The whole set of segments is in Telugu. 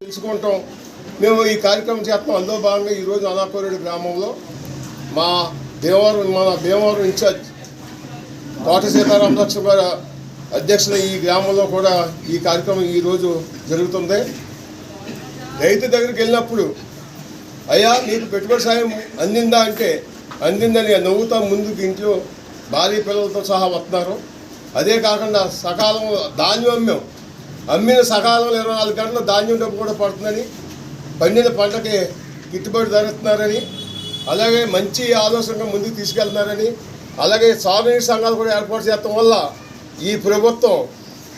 తెలుసుకుంటాం. మేము ఈ కార్యక్రమం చేస్తాం. అందులో భాగంగా ఈరోజు అనాపూరేడు గ్రామంలో మా భీమవరం మన భీమవరం ఇన్ఛార్జ్ కోట సీతారామ లక్ష్మణ్ అధ్యక్షుల ఈ గ్రామంలో కూడా ఈ కార్యక్రమం ఈరోజు జరుగుతుంది. రైతు దగ్గరికి వెళ్ళినప్పుడు అయ్యా నీకు పెట్టుబడి సాయం అందిందా? అంటే అందిందని నవ్వుతా ముందుకు ఇంట్లో భార్య పిల్లలతో సహా వస్తున్నారు. అదే కాకుండా సకాలంలో ధాన్యం అమ్మాం అమ్మిన సకాలంలో ఇరవై నాలుగు గంటల ధాన్యం డబ్బు కూడా పడుతుందని పండిన పంటకి గిట్టుబాటు ధరిస్తున్నారని అలాగే మంచి ఆలోచనగా ముందుకు తీసుకెళ్తున్నారని అలాగే సాగునీటి సంఘాలు కూడా ఏర్పాటు చేయడం వల్ల ఈ ప్రభుత్వం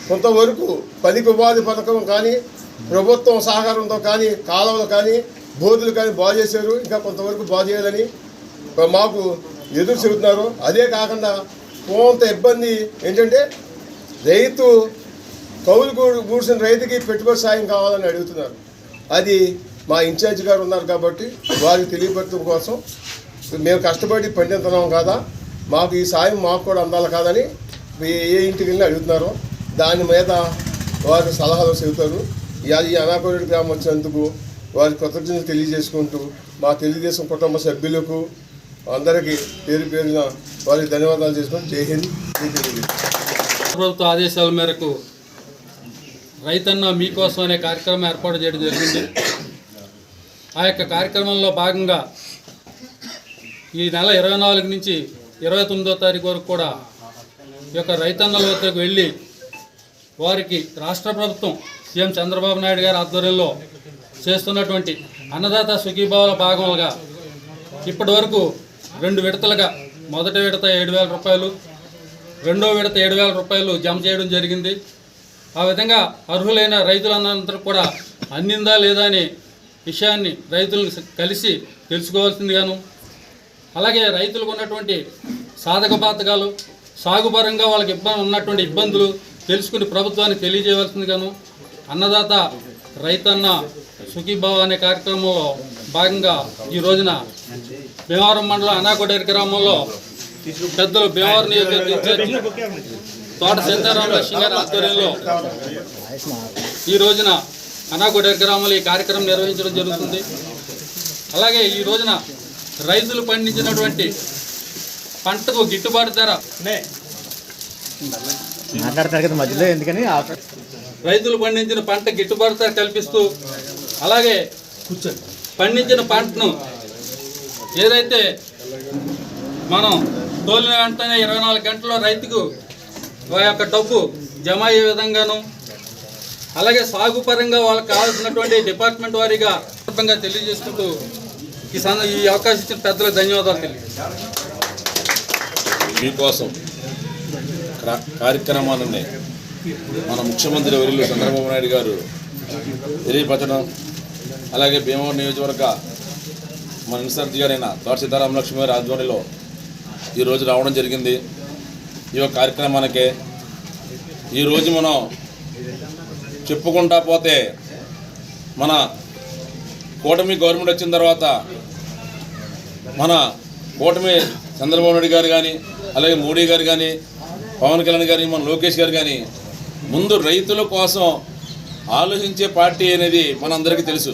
కొంతవరకు పనికి ఉపాధి పథకం కానీ ప్రభుత్వం సహకారంతో కానీ కాలువలు కానీ బోధులు కానీ బాగు చేశారు. ఇంకా కొంతవరకు బాగు చేయాలని మాకు ఎదురు చెబుతున్నారు అదే కాకుండా కొంత ఇబ్బంది ఏంటంటే రైతు కౌలు కూర్చున్న రైతుకి పెట్టుబడి సాయం కావాలని అడుగుతున్నారు. అది మా ఇన్ఛార్జ్ గారు ఉన్నారు కాబట్టి వారికి తెలియపరచడం కోసం మేము కష్టపడి పండితున్నాం కదా? మాకు ఈ సాయం మాకు కూడా అందాలి కాదని ఏ ఇంటికి వెళ్ళి దాని మీద వారు సలహాలు చెబుతారు. ఈ అనాకోరేడు గ్రామం వచ్చినందుకు వారి కృతజ్ఞతలు తెలియజేసుకుంటూ మా తెలుగుదేశం కుటుంబ సభ్యులకు అందరికీ పేరు పేరున వారికి ధన్యవాదాలు చేసుకుని జై హింద్ ప్రభుత్వ ఆదేశాల మేరకు రైతన్న మీకోసం అనే కార్యక్రమం ఏర్పాటు చేయడం జరిగింది. ఆ యొక్క కార్యక్రమంలో భాగంగా ఈ నెల ఇరవై నాలుగు నుంచి ఇరవై తొమ్మిదో తారీఖు వరకు కూడా యొక్క రైతన్నల వద్దకు వెళ్ళి వారికి రాష్ట్ర ప్రభుత్వం సీఎం చంద్రబాబు నాయుడు గారి ఆధ్వర్యంలో చేస్తున్నటువంటి అన్నదాత సుఖీభావాల భాగంగా ఇప్పటి వరకు రెండు విడతలుగా మొదటి విడత ఏడు వేల రూపాయలు రెండో విడత ఏడు వేల రూపాయలు జమ చేయడం జరిగింది. ఆ విధంగా అర్హులైన రైతులందరూ కూడా అందిందా లేదా అనే విషయాన్ని రైతులను కలిసి తెలుసుకోవాల్సిందిగాను అలాగే రైతులకు ఉన్నటువంటి సాధక బాధకాలు సాగుపరంగా వాళ్ళకి ఇబ్బంది ఉన్నటువంటి ఇబ్బందులు తెలుసుకుని ప్రభుత్వానికి తెలియజేయవలసిందిగాను అన్నదాత రైతన్న సుఖీభావ అనే కార్యక్రమంలో భాగంగా ఈ రోజున భీమవరం మండలం అనాకొడేరు గ్రామంలో పెద్దలు భీమవరం నియోజకవర్గ తోట సీతారామ లక్ష్మి గారి ఆధ్వర్యంలో ఈ రోజున అనాకొడేరు గ్రామంలో ఈ కార్యక్రమం నిర్వహించడం జరుగుతుంది. అలాగే ఈ రోజున రైతులు పండించినటువంటి పంటకు గిట్టుబాటు ధర. మాట్లాడతారు కదా మధ్యలో ఎందుకని రైతులు పండించిన పంట గిట్టుబాటు ధర కల్పిస్తూ అలాగే పండించిన పంటను ఏదైతే మనం తోలిన వెంటనే ఇరవై నాలుగు గంటల్లో రైతుకు యొక్క డబ్బు జమ అయ్యే విధంగాను అలాగే సాగు పరంగా వాళ్ళకి కావాల్సినటువంటి డిపార్ట్మెంట్ వారీగా తెలియజేసుకుంటూ ఈ సంద ఈ అవకాశం ఇచ్చిన పెద్దలకు ధన్యవాదాలు తెలియజేస్తాను మీకోసం కార్యక్రమాలని మన ముఖ్యమంత్రి వర్యులు చంద్రబాబు నాయుడు గారు తెలియపరచడం అలాగే భీమవరం నియోజకవర్గ మన ఇన్ఛార్జి గారైన తోట సీతారామ లక్ష్మి గారి ఆధ్వర్యంలో ఈరోజు రావడం జరిగింది. ఈ యొక్క కార్యక్రమానికి ఈరోజు మనం చెప్పుకుంటా పోతే మన కూటమి గవర్నమెంట్ వచ్చిన తర్వాత మన కూటమి చంద్రబాబు నాయుడు గారు కానీ అలాగే మోడీ గారు కానీ పవన్ కళ్యాణ్ గారు మన లోకేష్ గారు కానీ ముందు రైతుల కోసం ఆలోచించే పార్టీ అనేది మనందరికీ తెలుసు.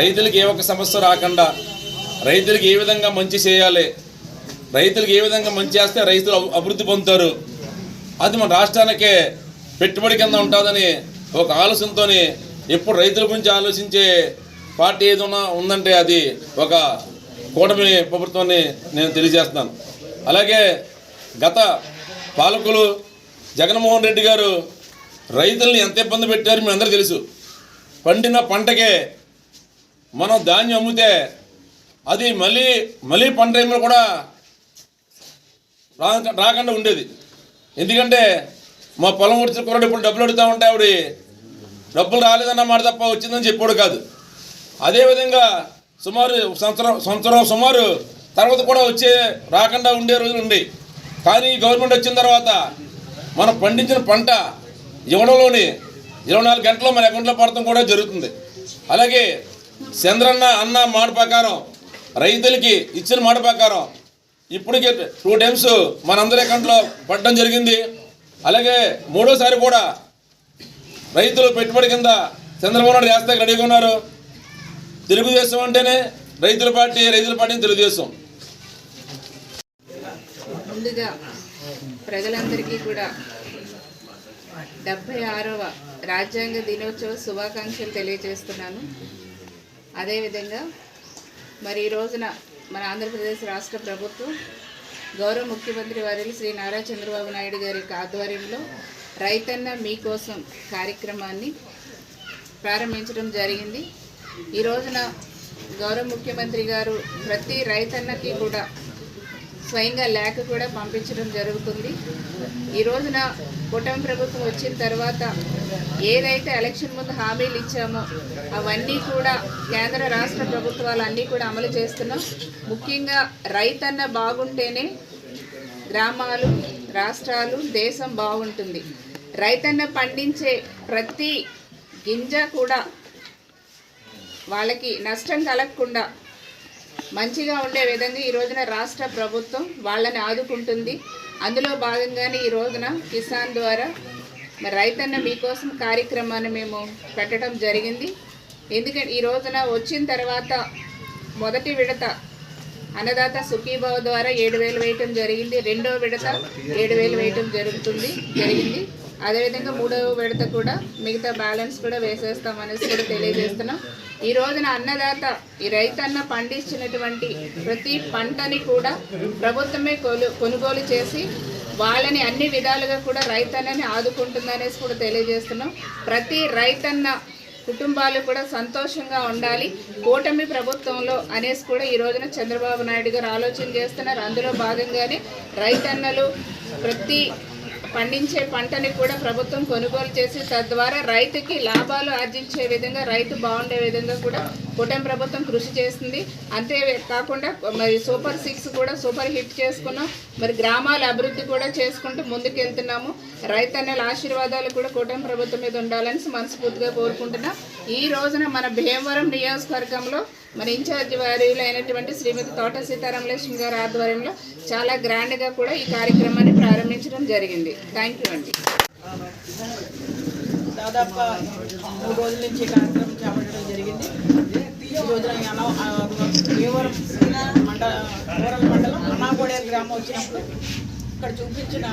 రైతులకు ఏ ఒక్క సమస్య రాకుండా రైతులకు ఏ విధంగా మంచి చేయాలి రైతులకు ఏ విధంగా మంచి చేస్తే రైతులు అభివృద్ధి పొందుతారు. అది మన రాష్ట్రానికే పెట్టుబడి కింద ఉంటుందని ఒక ఆలోచనతో ఎప్పుడు రైతుల గురించి ఆలోచించే పార్టీ ఏదైనా ఉందంటే అది ఒక కూటమి ప్రభుత్వాన్ని నేను తెలియజేస్తున్నాను. అలాగే గత పాలకులు జగన్మోహన్ రెడ్డి గారు రైతుల్ని ఎంత ఇబ్బంది పెట్టారు మీ అందరూ తెలుసు. పండిన పంటకే మనం ధాన్యం అమ్మితే అది మళ్ళీ మళ్ళీ పంట టైంలో కూడా రా రాకుండా ఉండేది. ఎందుకంటే మా పొలం ఉడిచిన కుర్రాడు ఇప్పుడు డబ్బులు అడుగుతూ ఉంటే ఆవిడ డబ్బులు రాలేదన్న మాట తప్ప వచ్చిందని చెప్పాడు కాదు. అదేవిధంగా సుమారు సంవత్సరం సంవత్సరం సుమారు తర్వాత కూడా వచ్చే రాకుండా ఉండే రోజులు ఉండేవి కానీ గవర్నమెంట్ వచ్చిన తర్వాత మనం పండించిన పంట ఇవ్వడంలోని ఇరవై నాలుగు గంటల్లో మన అకౌంట్లో పడటం కూడా జరుగుతుంది. అలాగే చంద్రన్న అన్న మాట ప్రకారం రైతులకి ఇచ్చిన మాట ప్రకారం ఇప్పటికే టూ టైమ్స్ మనందరి అకౌంట్లో పడడం జరిగింది. అలాగే మూడోసారి కూడా రైతులు పెట్టుబడి కింద చంద్రబాబు నాయుడు చేస్తాకి రెడీగా ఉన్నారు. తెలుగుదేశం అంటేనే రైతుల పార్టీ రైతుల పార్టీని తెలుగుదేశం. ముందుగా ప్రజలందరికీ కూడా డెబ్భై ఆరవ రాజ్యాంగ దినోత్సవ శుభాకాంక్షలు తెలియజేస్తున్నాను. అదేవిధంగా మరి ఈ రోజున మన ఆంధ్రప్రదేశ్ రాష్ట్ర ప్రభుత్వం గౌరవ ముఖ్యమంత్రి వర్యులు శ్రీ నారా చంద్రబాబు నాయుడు గారి ఆధ్వర్యంలో రైతన్న మీకోసం కార్యక్రమాన్ని ప్రారంభించడం జరిగింది. ఈ రోజున గౌరవ ముఖ్యమంత్రి గారు ప్రతి రైతన్నకి కూడా స్వయంగా లేఖ కూడా పంపించడం జరుగుతుంది. ఈ రోజున కూటమి ప్రభుత్వం వచ్చిన తర్వాత ఏదైతే ఎలక్షన్ ముందు హామీలు ఇచ్చామో అవన్నీ కూడా కేంద్ర రాష్ట్ర ప్రభుత్వాలు అన్నీ కూడా అమలు చేస్తున్నాం. ముఖ్యంగా రైతన్న బాగుంటేనే గ్రామాలు రాష్ట్రాలు దేశం బాగుంటుంది. రైతన్న పండించే ప్రతి గింజ కూడా వాళ్ళకి నష్టం కలగకుండా మంచిగా ఉండే విధంగా ఈ రోజున రాష్ట్ర ప్రభుత్వం వాళ్ళని ఆదుకుంటుంది. అందులో భాగంగానే ఈ రోజున కిసాన్ ద్వారా మరి రైతన్న మీకోసం కార్యక్రమాన్ని మేము పెట్టడం జరిగింది. ఎందుకంటే ఈ రోజున వచ్చిన తర్వాత మొదటి విడత అన్నదాత సుఖీభావ ద్వారా ఏడు వేలు వేయటం జరిగింది. రెండో విడత ఏడు వేలు వేయటం జరుగుతుంది జరిగింది. అదేవిధంగా మూడవ విడత కూడా మిగతా బ్యాలెన్స్ కూడా వేసేస్తామనేసి కూడా తెలియజేస్తున్నాం. ఈ రోజున అన్నదాత ఈ రైతన్న పండించినటువంటి ప్రతి పంటని కూడా ప్రభుత్వమే కొలు కొనుగోలు చేసి వాళ్ళని అన్ని విధాలుగా కూడా రైతన్నని ఆదుకుంటుందనేసి కూడా తెలియజేస్తున్నాం. ప్రతి రైతన్న కుటుంబాలు కూడా సంతోషంగా ఉండాలి. కూటమి ప్రభుత్వంలో అనేసి కూడా ఈ రోజున చంద్రబాబు నాయుడు గారు ఆలోచన చేస్తున్నారు. అందులో భాగంగానే రైతన్నలు ప్రతి పండించే పంటని కూడా ప్రభుత్వం కొనుగోలు చేసి తద్వారా రైతుకి లాభాలు ఆర్జించే విధంగా రైతు బాగుండే విధంగా కూడా కూటమి ప్రభుత్వం కృషి చేస్తుంది. అంతే కాకుండా మరి సూపర్ సిక్స్ కూడా సూపర్ హిట్ చేసుకున్నాం. మరి గ్రామాల అభివృద్ధి కూడా చేసుకుంటూ ముందుకెళ్తున్నాము. రైతన్నల ఆశీర్వాదాలు కూడా కూటమి ప్రభుత్వం మీద ఉండాలని మనస్ఫూర్తిగా కోరుకుంటున్నాం. ఈ రోజున మన భీమవరం నియోజకవర్గంలో మన ఇన్ఛార్జి వారిలో అయినటువంటి శ్రీమతి తోట సీతారామలక్ష్మి గారి ఆధ్వర్యంలో చాలా గ్రాండ్గా కూడా ఈ కార్యక్రమాన్ని ప్రారంభించడం జరిగింది. థ్యాంక్ యూ అండి. దాదాపు మూడు రోజుల నుంచి కార్యక్రమం చేపట్టడం జరిగింది. రోజున భీమవరం మండల రూరల్ మండలం అనాకోడేరు గ్రామం వచ్చినప్పుడు ఇక్కడ చూపించిన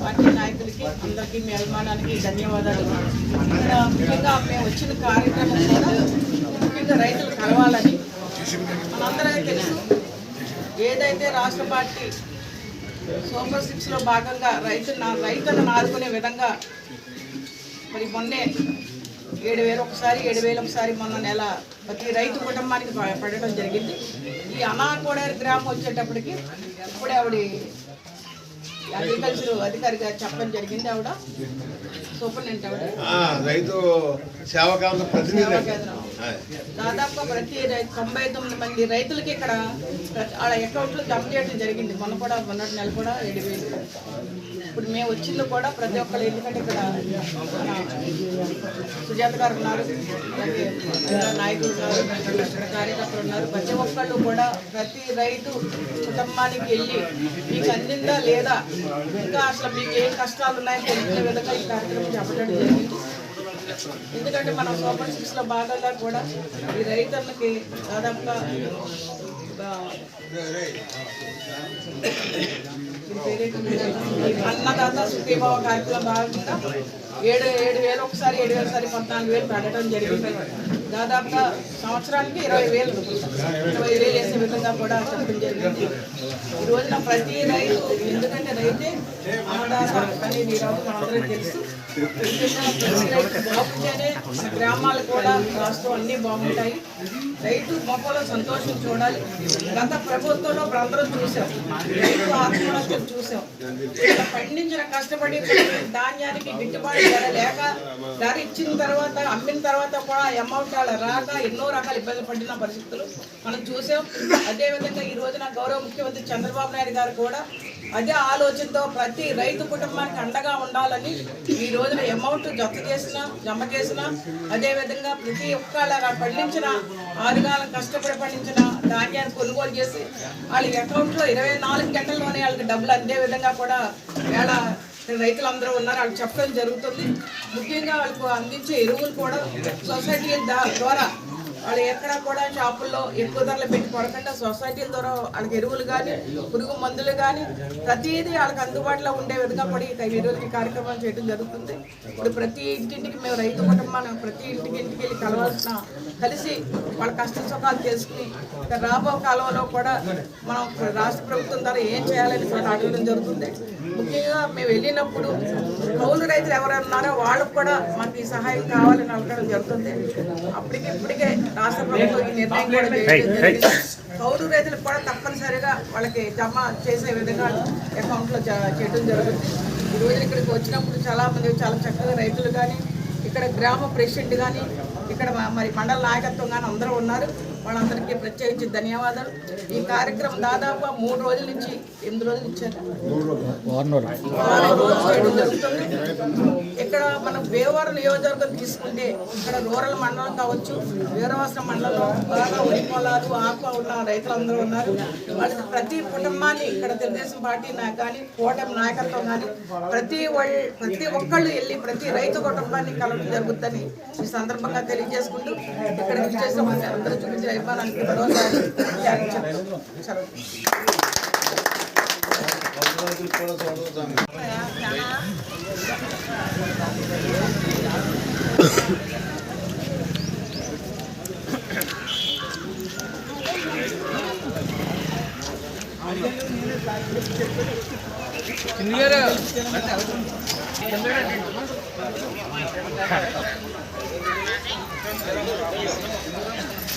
పార్టీ నాయకులకి అందరికీ మీ అభిమానానికి ధన్యవాదాలు. ఇక్కడ ముఖ్యంగా మేము వచ్చిన కార్యక్రమం కూడా ముఖ్యంగా రైతులు కలవాలని మనందరికీ తెలుసు ఏదైతే రాష్ట్ర పార్టీ సూపర్ సిక్స్లో భాగంగా రైతులను రైతులను ఆదుకునే విధంగా మరి మొన్నే ఏడు వేలు ఒకసారి ఏడు వేలు ఒకసారి మొన్న నెల ప్రతి రైతు కుటుంబానికి ప- పడడం జరిగింది. ఈ అనాకోడేరు గ్రామం వచ్చేటప్పటికి ఇప్పుడే ఆవిడ అగ్రికల్చర్ అధికారిగా చెప్పడం జరిగింది ఆవిడ. సూపరింటెండెంట్ ఆవిడ. రైతు ప్రతి తొంభై తొమ్మిది మంది రైతులకి ఇక్కడ వాళ్ళ అకౌంట్లో జమ చేయడం జరిగింది. మొన్న కూడా మొన్నటి నెల కూడా ఏడు వేలు ఇప్పుడు మేము వచ్చింది కూడా ప్రతి ఒక్కరు ఎందుకంటే ఇక్కడ సుజాత గారు ఉన్నారు నాయకులు ఉన్నారు ఇక్కడ కార్యకర్తలు ఉన్నారు ప్రతి ఒక్కళ్ళు కూడా ప్రతి రైతు కుటుంబానికి వెళ్ళి మీకు అందిందా లేదా ఇంకా అసలు మీకు ఏం కష్టాలు ఉన్నాయో తెలిసిన విధంగా ఈ కార్యక్రమం చెప్పడం జరిగింది. ఎందుకంటే మనం సూపర్ సిక్స్లో భాగంగా కూడా ఈ రైతులకి దాదాపుగా అన్నదాత సుఖీభావ కార్యక్రమం భాగంగా ఏడు ఏడు వేలు ఒకసారి ఏడు వేలు సారి పద్నాలుగు వేలు పెట్టడం జరిగింది. దాదాపుగా సంవత్సరానికి ఇరవై వేలు ఇరవై వేలు వేసే విధంగా కూడా చెప్పడం జరిగింది. ఈ రోజున ప్రతి రైతు ఎందుకంటే రైతే అన్నదాత అనేది తెలుసు బాగుంటేనే గ్రామాలు కూడా రాష్ట్రం అన్నీ బాగుంటాయి. రైతు మొక్కలో సంతోషం చూడాలి. గత ప్రభుత్వంలో అందరూ అందరం చూసాం రైతు ఆత్మహత్యలు చూసాం పండించిన కష్టపడి ధాన్యానికి గిట్టుబాటు ధర లేక ధర ఇచ్చిన తర్వాత అమ్మిన తర్వాత కూడా అమౌంట్ వాళ్ళ రాక ఎన్నో రకాల ఇబ్బందులు పడిన పరిస్థితులు. మనం చూసాం. అదేవిధంగా ఈ రోజున గౌరవ ముఖ్యమంత్రి చంద్రబాబు నాయుడు గారు కూడా అదే ఆలోచనతో ప్రతి రైతు కుటుంబానికి అండగా ఉండాలని ఈ రోజున అమౌంట్ జత చేసిన జమ చేసిన అదేవిధంగా ప్రతి ఒక్కళ్ళ పండించిన ఆరుగాలం కష్టపడి పండించిన ధాన్యాన్ని కొనుగోలు చేసి వాళ్ళ అకౌంట్లో ఇరవై నాలుగు గంటల్లోనే వాళ్ళకి డబ్బులు అందే విధంగా కూడా వేళ రైతులందరూ ఉన్నారు వాళ్ళకి చెప్పడం జరుగుతుంది. ముఖ్యంగా వాళ్ళకు అందించే ఎరువులు కూడా సొసైటీ దా- ద్వారా వాళ్ళు ఎక్కడ కూడా షాపుల్లో ఎక్కువ ధరలు పెట్టి కొనకుండా సొసైటీల ద్వారా వాళ్ళకి ఎరువులు కానీ పురుగు మందులు కానీ ప్రతిదీ వాళ్ళకి అందుబాటులో ఉండే విధంగా కూడా ఈ ఈరోజు ఈ చేయడం జరుగుతుంది. ఇప్పుడు ప్రతి ఇంటింటికి మేము రైతు కుటుంబాన్ని ప్రతి ఇంటికి ఇంటికి వెళ్ళి కలవాల్సిన కలిసి వాళ్ళ కష్ట సుఖాలు తెలుసుకుని రాబో కాలంలో కూడా మనం రాష్ట్ర ప్రభుత్వం ద్వారా ఏం చేయాలని కూడా అడగడం జరుగుతుంది. ముఖ్యంగా మేము వెళ్ళినప్పుడు కౌలు రైతులు ఎవరైనా ఉన్నారో వాళ్ళకు కూడా మనకి సహాయం కావాలని అడగడం జరుగుతుంది. అప్పటికి ఇప్పటికే రాష్ట్ర ప్రభుత్వం ఈ నిర్ణయం కూడా చేయడం జరిగింది. కౌలు రైతులకు కూడా తప్పనిసరిగా వాళ్ళకి జమ చేసే విధంగా అకౌంట్లో చేయడం జరుగుతుంది. ఈ రోజు ఇక్కడికి వచ్చినప్పుడు చాలా మంది చాలా చక్కగా రైతులు కానీ ఇక్కడ గ్రామ ప్రెసిడెంట్ కానీ ఇక్కడ మరి మండల నాయకత్వం కానీ అందరూ ఉన్నారు. వాళ్ళందరికీ ప్రత్యేకించి ధన్యవాదాలు. ఈ కార్యక్రమం దాదాపు మూడు రోజుల నుంచి ఎనిమిది రోజులు ఇచ్చారు. ఇక్కడ మనం భీమవరం నియోజకవర్గం తీసుకుంటే ఇక్కడ రూరల్ మండలం కావచ్చు వీరవాసన మండలం బాగా వరి పొలాలు ఆకు ఉన్న రైతులందరూ ఉన్నారు. వాళ్ళకి ప్రతి కుటుంబాన్ని ఇక్కడ తెలుగుదేశం పార్టీ కానీ కూటమి నాయకత్వం కానీ ప్రతి వాళ్ళ ప్రతి ఒక్కళ్ళు వెళ్ళి ప్రతి రైతు కుటుంబాన్ని కలవడం జరుగుతుందని ఈ సందర్భంగా తెలియజేసుకుంటూ ఇక్కడ చేసిన మన అందరూ చూపించిన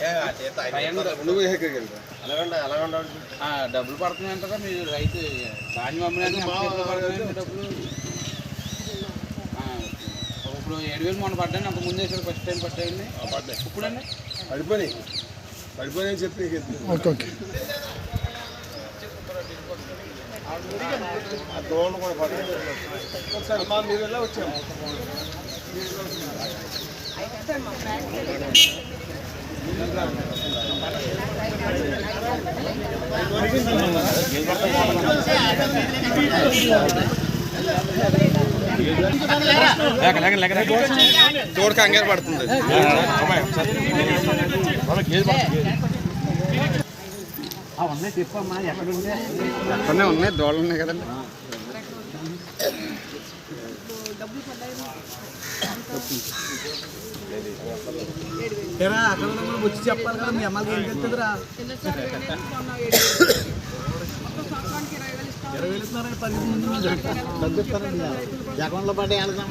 సెలవు. ఆ, డబ్బులు పడుతున్నాయి అంటారా? మీరు రైతు ధాన్యం అమ్మినాక డబ్బులు ఇప్పుడు ఏడు వేలు మొన్న పడ్డాను అంత ముందే సార్ ఫస్ట్ టైం పట్టాయండి ఇప్పుడండి. పడిపోయి పడిపోయి చెప్పి ఓకే ఓకే. ఆ దోళ్ళు కూడా ఒకసారి మా మీరు ఎలా వచ్చాము చూడ కంగారు పడుతుంది ఉన్నాయి చెప్పమ్మా ఎక్కడ అక్కడనే ఉన్నాయి దోళ్ళు ఉన్నాయి కదండి. ఎరా అక్కడ వచ్చి చెప్పాలి కదా మీ అమ్మకి ఏం చెప్తుందిరా? ఇరవై వేలు ఇస్తున్నారని పది మంది డబ్బు ఇస్తారండి జగన్లో పడ్డ వెళ్దాం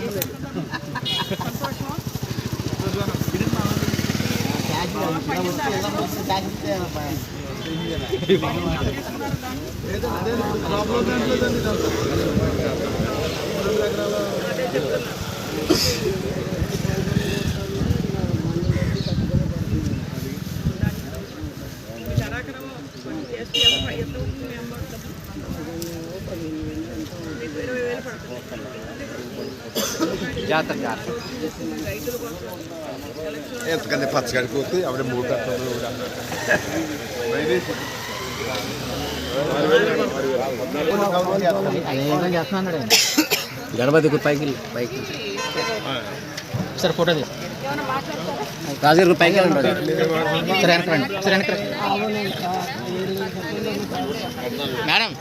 జాతర జాతర ఎంతకంటే పచ్చగడిపోతే ఆవిడ మూడు కట్టలు గణపతి గుడి పైకి పైకి. సరే ఫోటో తీసు రాజు గారు పైకి సరే రండి. సరే రండి. మేడం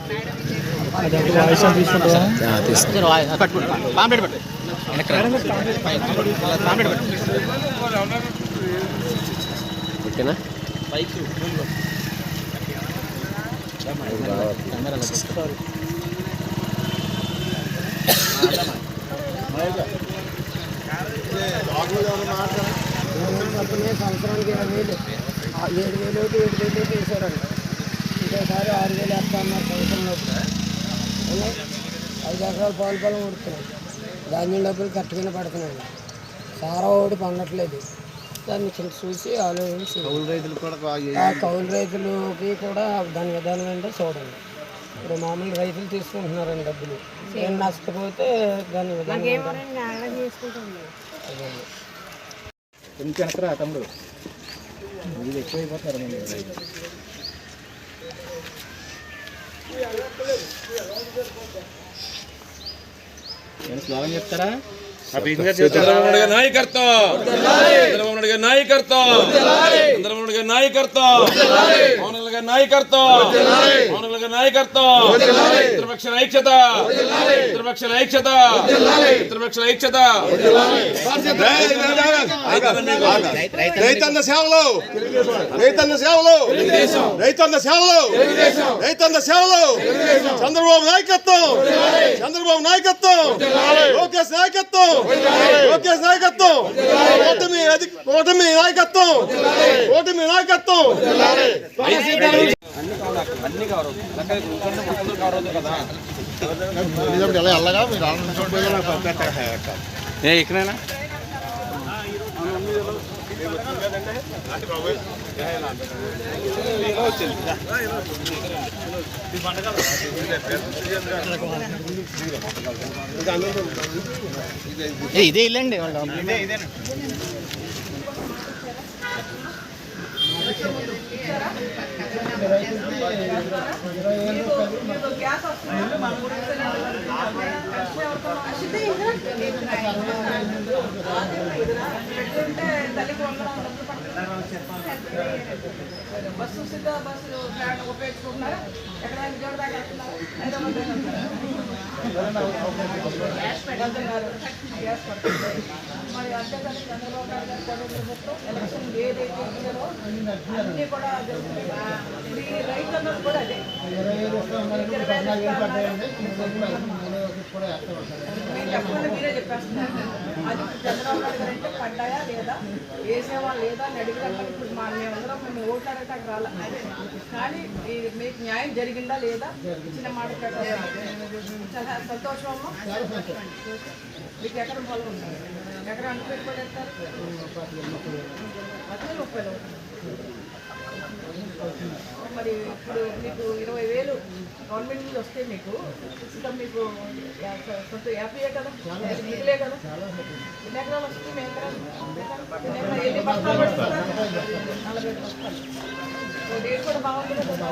ఓకేనా? సంవత్సరానికి వేలు ఏడు వేలు ఏడు వేలు వేసారండి ఇంకోసారి ఆరు వేలు వేస్తా అన్నారు సంవత్సరంలో ఐదు ఎకరాలు పాలు పొలం ఉడుతున్నాయి ధాన్యం డబ్బులు కట్టుకుని పడుతున్నాయి. సారా ఒకటి పండట్లేదు. దాన్ని చిన్న చూసి ఆలోచించి కౌలు రైతులు కూడా కౌలు రైతులకి కూడా దాని విధానం ఏంటో చూడండి. ఇప్పుడు మామూలు రైతులు తీసుకుంటున్నారండి డబ్బులు. నేను నష్టపోతే దాని వెనకరా తమ్ముడు? మీరు ఎక్కువైపోతారు నేను స్లోగన్ చెప్తారా? నాయకత్వం! చంద్రబాబు నాయుడు గారి నాయకత్వం! చంద్రబాబు నాయుడు గారి నాయకత్వం! పవన్ నాయకత్వం! నాయకత్వం. ఇతరపక్షల ఐక్యత. ఇతరపక్షల ఐక్యత. రైతన్న సేవలు. రైతన్న సేవలు. రైతన్న సేవలు. రైతన్న సేవలు. చంద్రబాబు నాయకత్వం. చంద్రబాబు నాయకత్వం. లోకేష్ నాయకత్వం. లోకేష్ నాయకత్వం. కూటమి అధి- కూటమి నాయకత్వం. కూటమి నాయకత్వం ఏ ఇక్కడైనా? కదా ఇదే ఇల్లండి. వాళ్ళు గ్యాస్ వస్తుంది మన బస్సు సిద్ధ బస్సులు ప్రయాణం ఉపయోగించుకుంటున్నారా ఎక్కడ విజయవాడ దాకా వెళ్తున్నారా హైదరాబాద్ దాకా వెళ్తున్నారా? గ్యాస్ పడుతుంది మరి అంతేకాదు చంద్రబాబు నాయుడు గారు పదవి ప్రభుత్వం ఎలక్షన్ ఏదైతే ఇచ్చారో అన్నీ కూడా జరుగుతున్నాయి. ఈ కూడా అదే. మీరు చెప్పండి మీరే చెప్పేస్తున్నారు. అది చంద్రబాబు నాయుడు గారు అంటే పడ్డాయా లేదా వేసేవా లేదా అని అడిగినాక ఇప్పుడు మా మేమందరం మేము ఓట్లాడటానికి రాలా. కానీ ఈ- మీకు న్యాయం జరిగిందా లేదా? ఇచ్చిన మాట చాలా సంతోషం అమ్మా. మీకు ఎకరం పొలం ఉంది ఎకరం అదే ముప్పై మరి ఇప్పుడు మీకు ఇరవై వేలు గవర్నమెంట్ నుంచి వస్తే మీకు ఇంకా మీకు యా- కొంత యాభైయే కదా మిగిలే కదా ఎన్ని ఎకరాలు వస్తుంది మీ ఎకరాలు ఎన్ని ఎకరాలు ఎన్ని బస్తాలు నలభై బస్తాలు రేట్ కూడా బాగుంది కదా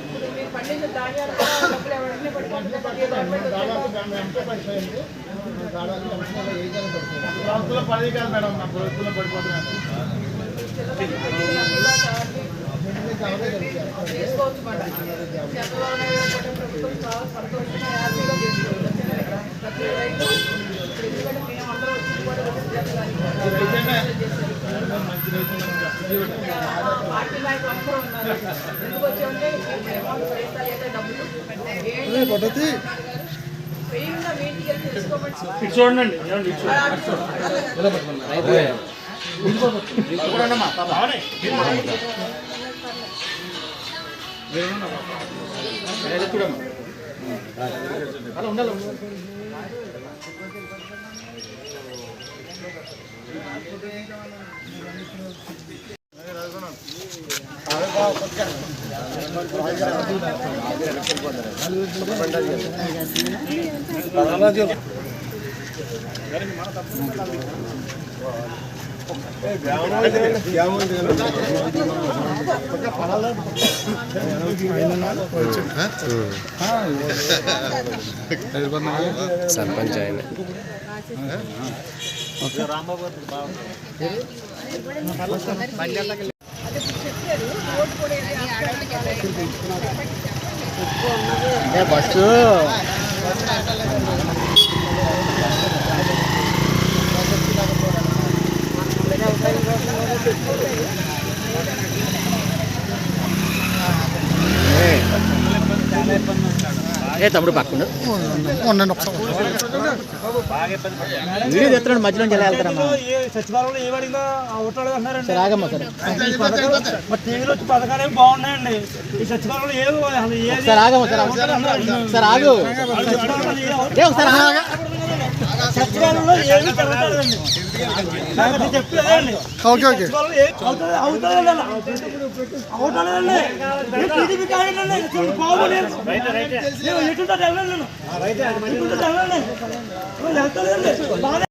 ఇప్పుడు మీరు పండించిన ధాన్యాలు కూడా డబ్బులు ఎవరిని పడిపోతుంది ప్రతి గవర్నమెంట్ వచ్చాక. చేసుకోవచ్చు మాట. చంద్రబాబు నాయుడు ప్రభుత్వం చాలా సంతోషంగా హ్యాపీగా చేసుకోవచ్చు ప్రతి రైతు ఇప్పుడు ఎందుకంటే మేము అందరం వచ్చి కూడా నాయకులు అందరూ ఉన్నారు ఎందుకు వచ్చామంటే అమౌంట్ పైసా లేదా డబ్బులు ఏంటి ఫ్రీగా మీ ఇంటికి ఏ తమ్ముడు పక్కన. ఉండండి ఒకసారి. వీడియో తెస్తున్నాడు మధ్యలో ఎలా వెళ్తారమ్మా? సచివాలయంలో ఏమడిగినా సరే ఆగమ్మా సరే. మరి టీవీలో వచ్చి పథకాలు ఏమి బాగున్నాయండి? ఈ సచివాలయంలో ఏది సరే ఆగమ్మా సరే. సరే ఆగు. సచివాలయంలో ఏ- ఏ ఒకసారి సచివాలయంలో ఏమీ జరగట్లేదండి నాకు చెప్పలేదండి ఓకే ఓకే. అవుతుంది? అవుతుందండి టీడీపీ కాదండి బాగోలేదు నేను ఎటుంటే వెళ్ళండి బాగా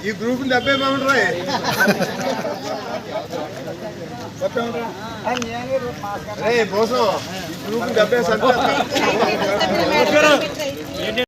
ఈ గ్రూప్ డెబ్బై బాగుంటాయి రే బోసం ఈ గ్రూప్ డెబ్బై